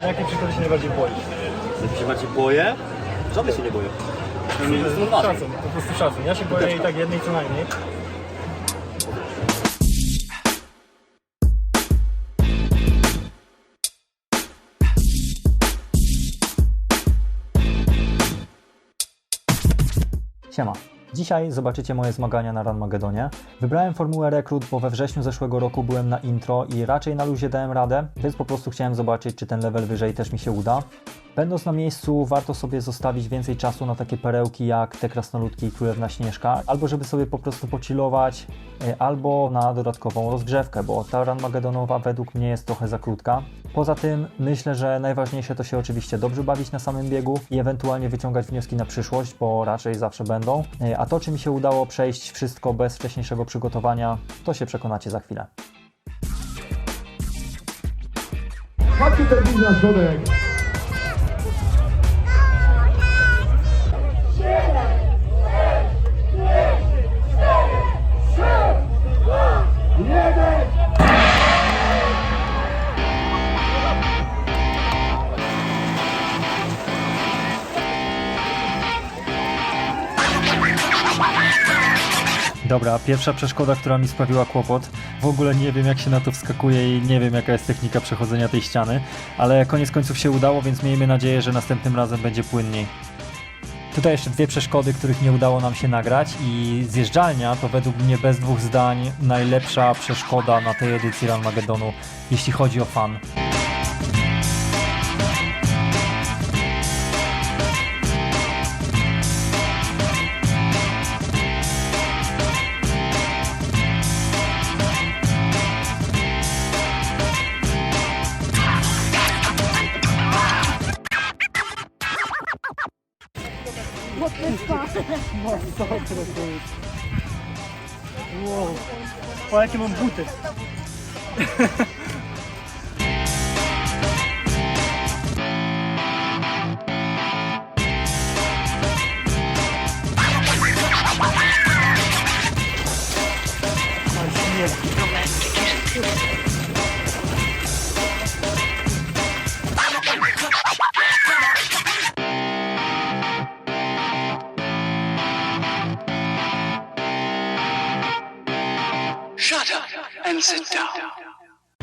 Jakiej przeszkody się najbardziej boisz? Jak się bardziej boję? Żadnej się nie boję. Szacun, po prostu szacun. Ja się boję i tak jednej co najmniej. Siema. Dzisiaj zobaczycie moje zmagania na Ranmagedonie. Wybrałem formułę rekrut, bo we wrześniu zeszłego roku byłem na intro i raczej na luzie dałem radę, więc po prostu chciałem zobaczyć, czy ten level wyżej też mi się uda. Będąc na miejscu, warto sobie zostawić więcej czasu na takie perełki jak te krasnoludki i królewna Śnieżka, albo żeby sobie po prostu pochillować, y, albo na dodatkową rozgrzewkę, bo ta Ranmagedonowa według mnie jest trochę za krótka. Poza tym myślę, że najważniejsze to się oczywiście dobrze bawić na samym biegu i ewentualnie wyciągać wnioski na przyszłość, bo raczej zawsze będą. A to, czy mi się udało przejść wszystko bez wcześniejszego przygotowania, to się przekonacie za chwilę. Chodźcie teraz na. Dobra, pierwsza przeszkoda, która mi sprawiła kłopot. W ogóle nie wiem, jak się na to wskakuje i nie wiem, jaka jest technika przechodzenia tej ściany, ale koniec końców się udało, więc miejmy nadzieję, że następnym razem będzie płynniej. Tutaj jeszcze dwie przeszkody, których nie udało nam się nagrać i zjeżdżalnia to według mnie bez dwóch zdań najlepsza przeszkoda na tej edycji Ranmagedonu, jeśli chodzi o fan. Wow. O, jakie mam buty.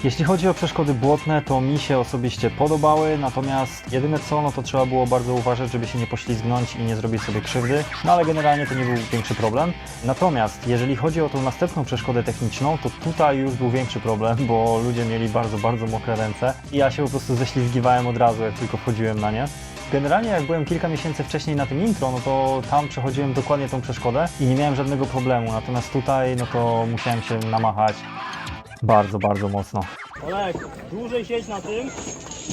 Jeśli chodzi o przeszkody błotne, to mi się osobiście podobały, natomiast jedyne co, no to trzeba było bardzo uważać, żeby się nie poślizgnąć i nie zrobić sobie krzywdy, no ale generalnie to nie był większy problem. Natomiast jeżeli chodzi o tą następną przeszkodę techniczną, to tutaj już był większy problem, bo ludzie mieli bardzo, bardzo mokre ręce i ja się po prostu ześlizgiwałem od razu, jak tylko wchodziłem na nie. Generalnie jak byłem kilka miesięcy wcześniej na tym intro, no to tam przechodziłem dokładnie tą przeszkodę i nie miałem żadnego problemu, natomiast tutaj no to musiałem się namachać bardzo, bardzo mocno. Olek, dłużej siedź na tym,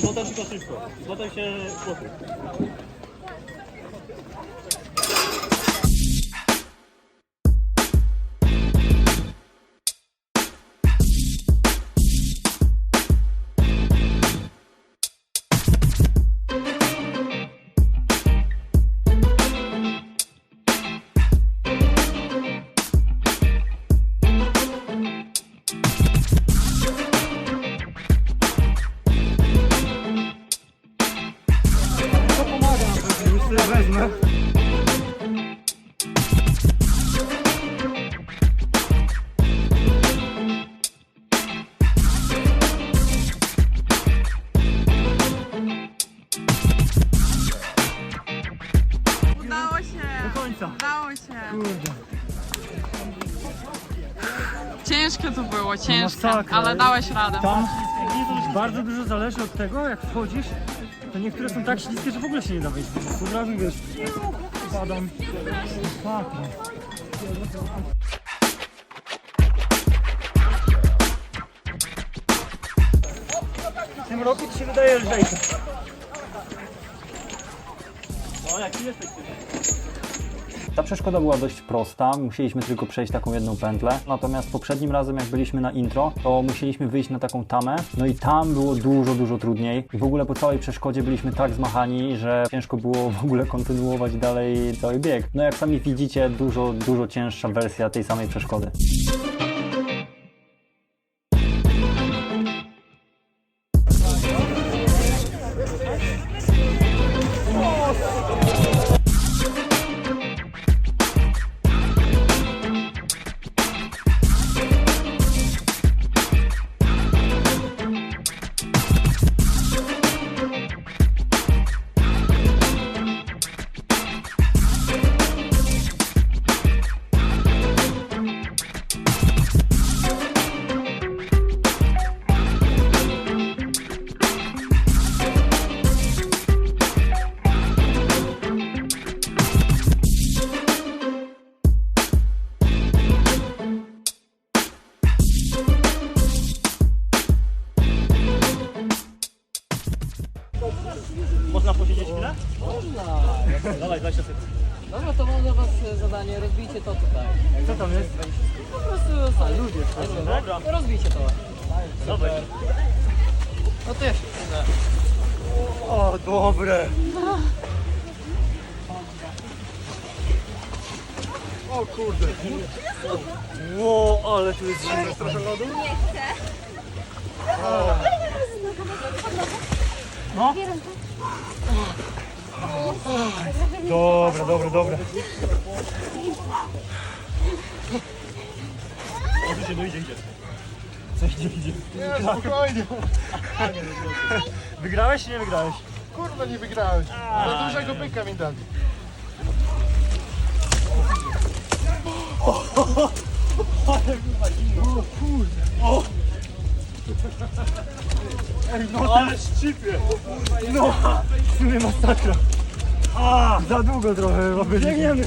potem tylko szybko. Potem się Ciężkie to było, ciężkie, masakra. ale dałeś radę. Tam bardzo dużo zależy od tego, jak wchodzisz, to niektóre są tak śliskie, że w ogóle się nie da wejść. Od razu wiesz, padam. No. W tym roku ci się wydaje lżejsze. O, jaki jesteś ty? Ta przeszkoda była dość prosta, musieliśmy tylko przejść taką jedną pętlę. Natomiast poprzednim razem, jak byliśmy na intro, to musieliśmy wyjść na taką tamę. No i tam było dużo, dużo trudniej. I w ogóle po całej przeszkodzie byliśmy tak zmachani, że ciężko było w ogóle kontynuować dalej cały bieg. No jak sami widzicie, dużo, dużo cięższa wersja tej samej przeszkody. Dawaj. No to jeszcze. O, dobre. O kurde. Ło, ale tu jest zimno. Trochę lodu? No. Dobra, dobra, dobra. Może się dojdzie gdzie. Coś idzie, idzie. Nie, spokojnie. Wygrałeś czy nie wygrałeś? Kurwa nie wygrałeś. Za dużego pyka mi dali. Ale szczypie. No, w sumie masakra. A, za długo trochę chyba będzie. Biegniemy.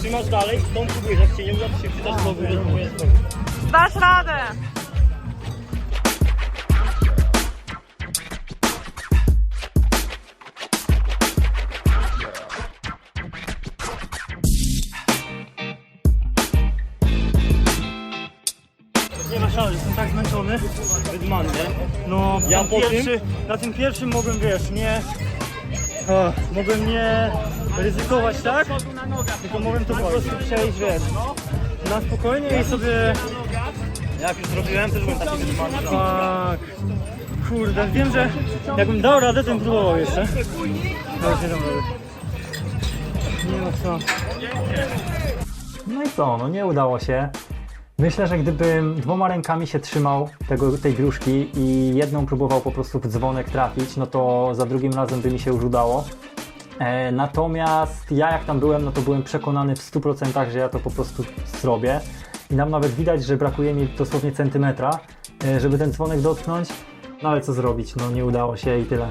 Trzymasz dalej, tą próbujesz, jak się nie uda, to się chwytasz znowu i znowu. Dasz radę. Nie ma szans, jestem tak zmęczony. Wydman, nie? No, Ja ten po tym- pierwszy, na tym pierwszym mogłem, wiesz, nie... O, mogłem nie ryzykować, tak? Tylko mogłem to po prostu przejść, wiesz, na spokojnie i sobie... Jak już zrobiłem, też byłem taki. Tak. Kurde, wiem, że jakbym dał radę, to bym próbował jeszcze. Ale dam rady. Nie no co. No i co, no nie udało się. Myślę, że gdybym dwoma rękami się trzymał tego, tej gruszki i jedną próbował po prostu w dzwonek trafić, no to za drugim razem by mi się już udało. E, natomiast ja jak tam byłem, no to byłem przekonany w 100%, że ja to po prostu zrobię. I nam nawet widać, że brakuje mi dosłownie centymetra, e, żeby ten dzwonek dotknąć. No ale co zrobić, no nie udało się i tyle.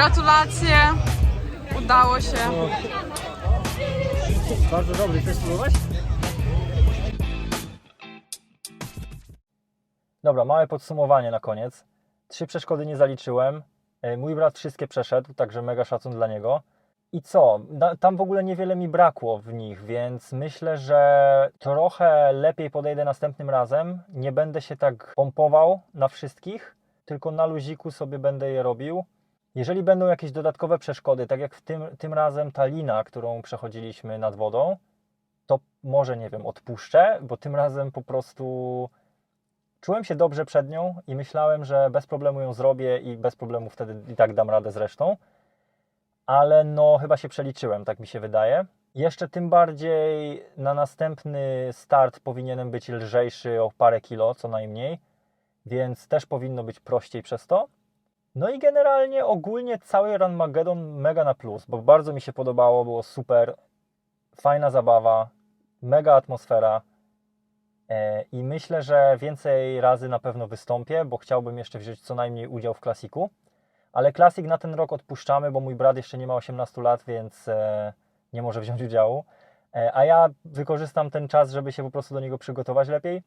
Gratulacje. Udało się. Bardzo dobry, chcesz spróbować? Dobra, małe podsumowanie na koniec. Trzy przeszkody nie zaliczyłem. E, Mój brat wszystkie przeszedł, także mega szacun dla niego. I co? Tam w ogóle niewiele mi brakło w nich, więc myślę, że trochę lepiej podejdę następnym razem. Nie będę się tak pompował na wszystkich, tylko na luziku sobie będę je robił. Jeżeli będą jakieś dodatkowe przeszkody, tak jak w tym, tym razem ta lina, którą przechodziliśmy nad wodą, to może, nie wiem, odpuszczę, bo tym razem po prostu czułem się dobrze przed nią i myślałem, że bez problemu ją zrobię i bez problemu wtedy i tak dam radę z resztą. Ale no, chyba się przeliczyłem, tak mi się wydaje. Jeszcze tym bardziej na następny start powinienem być lżejszy o parę kilo co najmniej, więc też powinno być prościej przez to. No i generalnie ogólnie cały Run Magedon mega na plus, bo bardzo mi się podobało, było super, fajna zabawa, mega atmosfera e, i myślę, że więcej razy na pewno wystąpię, bo chciałbym jeszcze wziąć co najmniej udział w klasiku. Ale klasik na ten rok odpuszczamy, bo mój brat jeszcze nie ma 18 lat, więc e, nie może wziąć udziału. E, a ja wykorzystam ten czas, żeby się po prostu do niego przygotować lepiej.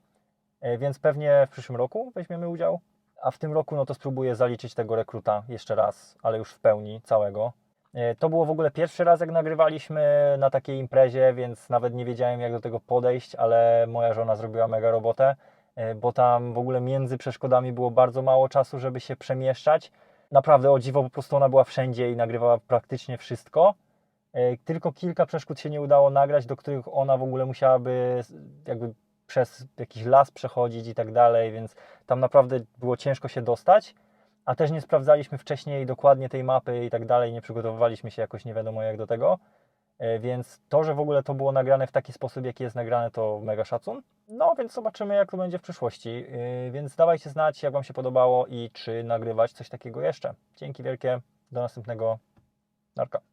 Więc pewnie w przyszłym roku weźmiemy udział. A w tym roku no to spróbuję zaliczyć tego rekruta jeszcze raz, ale już w pełni całego. E, To było w ogóle pierwszy raz, jak nagrywaliśmy na takiej imprezie, więc nawet nie wiedziałem, jak do tego podejść, ale moja żona zrobiła mega robotę, e, bo tam w ogóle między przeszkodami było bardzo mało czasu, żeby się przemieszczać. Naprawdę o dziwo, po prostu ona była wszędzie i nagrywała praktycznie wszystko. E, Tylko kilka przeszkód się nie udało nagrać, do których ona w ogóle musiałaby jakby przez jakiś las przechodzić i tak dalej, więc tam naprawdę było ciężko się dostać. A też nie sprawdzaliśmy wcześniej dokładnie tej mapy i tak dalej, nie przygotowywaliśmy się jakoś nie wiadomo jak do tego. E, Więc to, że w ogóle to było nagrane w taki sposób, jaki jest nagrane, to mega szacun. No więc zobaczymy, jak to będzie w przyszłości. Yy, Więc dawajcie znać, jak Wam się podobało i czy nagrywać coś takiego jeszcze. Dzięki wielkie, do następnego. Narka.